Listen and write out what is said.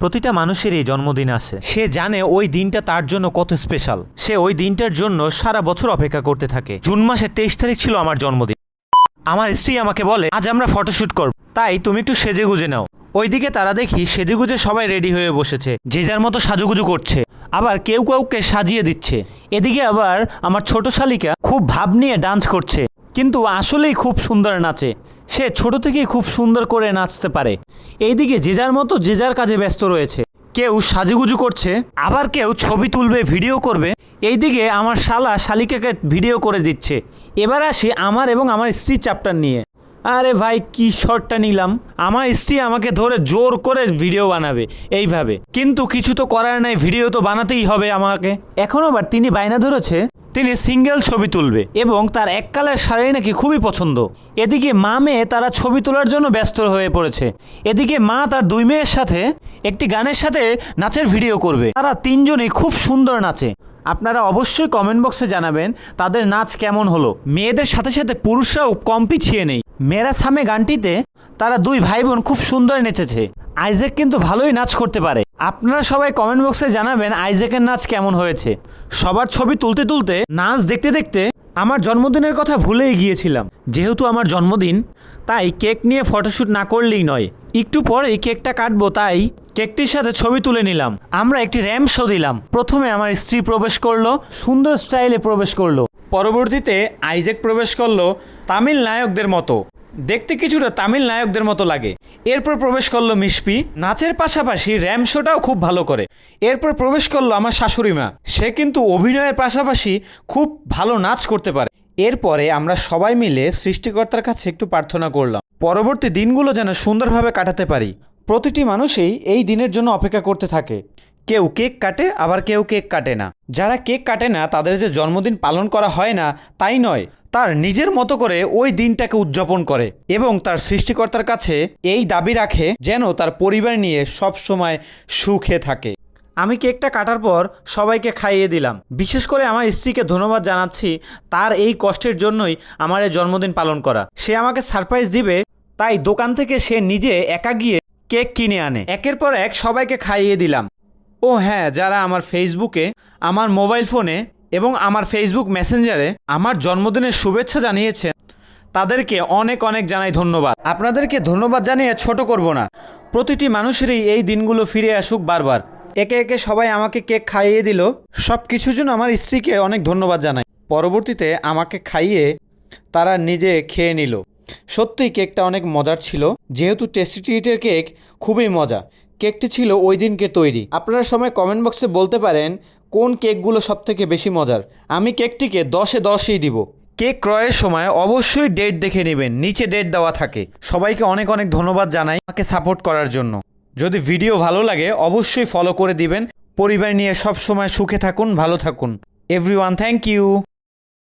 প্রতিটা মানুষেরই জন্মদিন আসে সে জানে ওই দিনটা তার জন্য কত স্পেশাল সে ওই দিনটার জন্য সারা বছর অপেক্ষা করতে থাকে। জুন মাসের তেইশ তারিখ ছিল আমার জন্মদিন। আমার স্ত্রী আমাকে বলে, আজ আমরা ফটোশ্যুট করব। তাই তুমি একটু সেজে গুজে নাও। ওইদিকে তারা দেখি সেজে গুজে সবাই রেডি হয়ে বসেছে। যে যার মতো সাজুগুজু করছে। আবার কেউ কাউকে সাজিয়ে দিচ্ছে। এদিকে আবার আমার ছোট শালিকা খুব ভাব নিয়ে ডান্স করছে। কিন্তু আসলেই খুব সুন্দর নাচে। সে ছোট থেকেই খুব সুন্দর করে নাচতে পারে। এইদিকে যে যার মতো, যে যার কাজে ব্যস্ত রয়েছে। কেউ সাজুগুজু করছে, আবার কেউ ছবি তুলবে, ভিডিও করবে। এইদিকে আমার শালা শালিকাকে ভিডিও করে দিচ্ছে। এবার আসি আমার এবং আমার স্ত্রীর চ্যাপ্টার নিয়ে। আরে ভাই, কি শটটা নিলাম? আমার স্ত্রী আমাকে ধরে জোর করে ভিডিও বানাবে, এইভাবে। কিন্তু কিছু তো করার নাই ভিডিও তো বানাতেই হবে আমাকে। এখন আবার তিনি বায়না ধরেছে, তিনি সিঙ্গেল ছবি তুলবে এবং তার এক কালার শাড়ি নাকি খুবই পছন্দ। এদিকে মা মেয়ে তারা ছবি তোলার জন্য ব্যস্ত হয়ে পড়েছে। এদিকে মা তার দুই মেয়ের সাথে একটি গানের সাথে নাচের ভিডিও করবে। তারা তিনজনেই খুব সুন্দর নাচে। আপনারা অবশ্যই কমেন্ট বক্সে জানাবেন তাদের নাচ কেমন হলো। মেয়েদের সাথে সাথে পুরুষরাও কম পিছিয়ে নেই। মেরা সামে গানটিতে তারা দুই ভাই বোন খুব সুন্দর নেচেছে। আইজেক কিন্তু ভালোই নাচ করতে পারে। আপনারা সবাই কমেন্ট বক্সে জানাবেন আইজেকের নাচ কেমন হয়েছে। সবার ছবি তুলতে তুলতে নাচ দেখতে দেখতে আমার জন্মদিনের কথা ভুলেই গিয়েছিলাম। যেহেতু আমার জন্মদিন, তাই কেক নিয়ে ফটোশ্যুট না করলেই নয়। একটু পরেই কেকটা কাটবো, তাই কেকটির সাথে ছবি তুলে নিলাম। আমরা একটি র্যাম শো দিলাম। প্রথমে আমার স্ত্রী প্রবেশ করল, সুন্দর স্টাইলে প্রবেশ করল। পরবর্তীতে আইজেক প্রবেশ করল, তামিল নায়কদের মতো। দেখতে কিছুটা তামিল নায়কদের মতো লাগে। এরপর প্রবেশ করল মিশপি নাচের পাশাপাশি র্যাম শোটাও খুব ভালো করে। এরপর প্রবেশ করল আমার শাশুড়ি মা। সে কিন্তু অভিনয়ের পাশাপাশি খুব ভালো নাচ করতে পারে। এরপরে আমরা সবাই মিলে সৃষ্টিকর্তার কাছে একটু প্রার্থনা করলাম, পরবর্তী দিনগুলো যেন সুন্দরভাবে কাটাতে পারি। প্রতিটি মানুষই এই দিনের জন্য অপেক্ষা করতে থাকে। কেউ কেক কাটে, আবার কেউ কেক কাটে না। যারা কেক কাটে না, তাদের যে জন্মদিন পালন করা হয় না, তাই নয়। তার নিজের মতো করে ওই দিনটাকে উদযাপন করে এবং তার সৃষ্টিকর্তার কাছে এই দাবি রাখে যেন তার পরিবার নিয়ে সব সময় সুখে থাকে। আমি কেকটা কাটার পর সবাইকে খাইয়ে দিলাম। বিশেষ করে আমার স্ত্রীকে ধন্যবাদ জানাচ্ছি। তার এই কষ্টের জন্যই আমার এই জন্মদিন পালন করা। সে আমাকে সারপ্রাইজ দিবে, তাই দোকান থেকে সে নিজে একা গিয়ে কেক কিনে আনে। একের পর এক সবাইকে খাইয়ে দিলাম। ও হ্যাঁ যারা আমার ফেসবুকে আমার মোবাইল ফোনে এবং আমার ফেসবুক মেসেঞ্জারে আমার জন্মদিনের শুভেচ্ছা জানিয়েছেন, তাদেরকে অনেক অনেক জানাই ধন্যবাদ। আপনাদেরকে ধন্যবাদ জানিয়ে ছোট করব না। প্রতিটি মানুষেরই এই দিনগুলো ফিরে আসুক বারবার। একে একে সবাই আমাকে কেক খাইয়ে দিল সব কিছুর জন্য আমার স্ত্রীকে অনেক ধন্যবাদ জানাই। পরবর্তীতে আমাকে খাইয়ে তারা নিজে খেয়ে নিল। সত্যিই কেকটা অনেক মজার ছিল, যেহেতু টেস্টি ট্রিটের কেক খুবই মজা। কেকটি ছিল ওই দিনকে তৈরি। আপনারা সময় কমেন্ট বক্সে বলতে পারেন কোন কেকগুলো সব থেকে বেশি মজার। আমি কেকটিকে দশে দশই দিব। কেক ক্রয়ের সময় অবশ্যই ডেট দেখে নেবেন, নিচে ডেট দেওয়া থাকে। সবাইকে অনেক অনেক ধন্যবাদ জানাই আমাকে সাপোর্ট করার জন্য। যদি ভিডিও ভালো লাগে, অবশ্যই ফলো করে দিবেন। পরিবার নিয়ে সব সময় সুখে থাকুন, ভালো থাকুন। Everyone thank you